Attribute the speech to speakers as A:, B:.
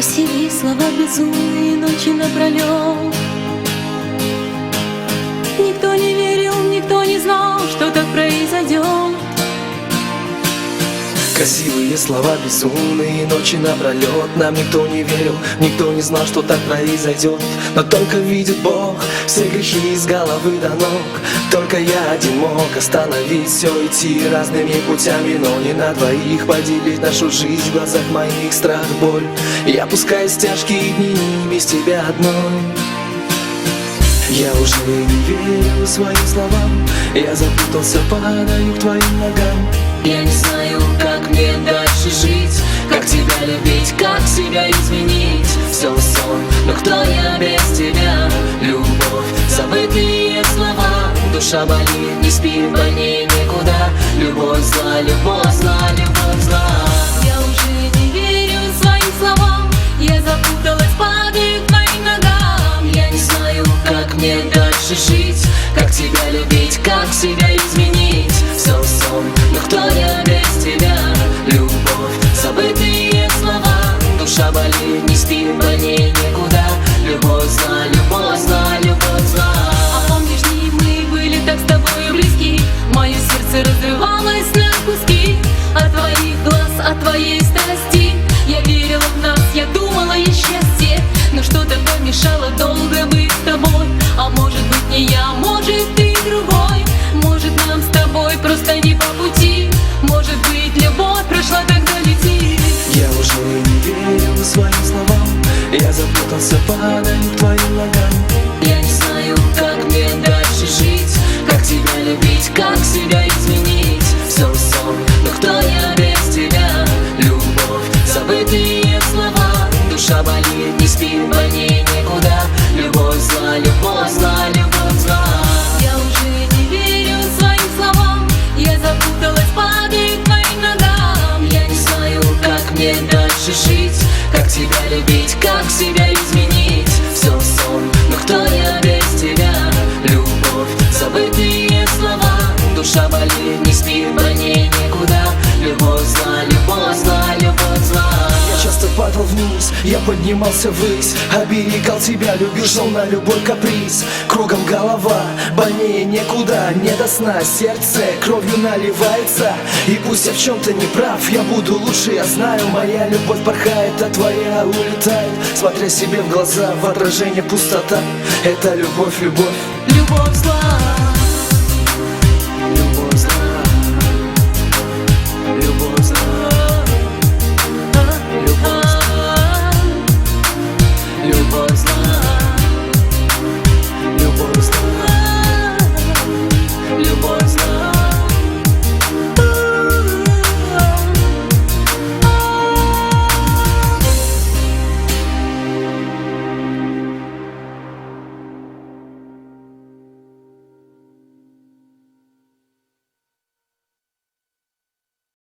A: Красивые слова, безумные ночи напролет
B: Красивые слова, безумные ночи напролет Нам никто не верил, никто не знал, что так произойдет Но только видит Бог все грехи из головы до ног. Только я один мог остановить все, идти разными путями Но не на двоих поделить нашу жизнь в глазах моих страх, боль. Я пускаюсь в тяжкие дни без тебя одной. Я уже не верю своим словам Я запутался, падаю к твоим ногам
A: кто я без тебя? Любовь, забытые слова. Душа болит, не спи, больнее некуда Любовь зла, любовь зла, любовь зла. Я уже не верю своим словам. Я запуталась, падаю Душа болит, не спи, больнее некуда Любовь зла, любовь зла, любовь зла. А помнишь дни, мы были так с тобой близки? Мое сердце разрывалось на куски. От твоих глаз, от твоей страсти. Я верила в нас, я думала о счастье. Но что-то помешало долго быть с тобой. А может быть не я, может ты другой. Может нам с тобой просто не по пути себя изменить? Все сон, но кто я без тебя? Любовь, забытые слова. Душа болит, не спи, больнее некуда Любовь зла, любовь
B: поднимался ввысь Оберегал тебя, любил, шел на любой каприз. Кругом голова, больнее некуда Не до сна, сердце кровью наливается. И пусть я в чем-то не прав, я буду лучше, я знаю Моя любовь порхает, а твоя улетает. Смотря себе в глаза, в отражение пустота. Это любовь, любовь.
A: Любовь зла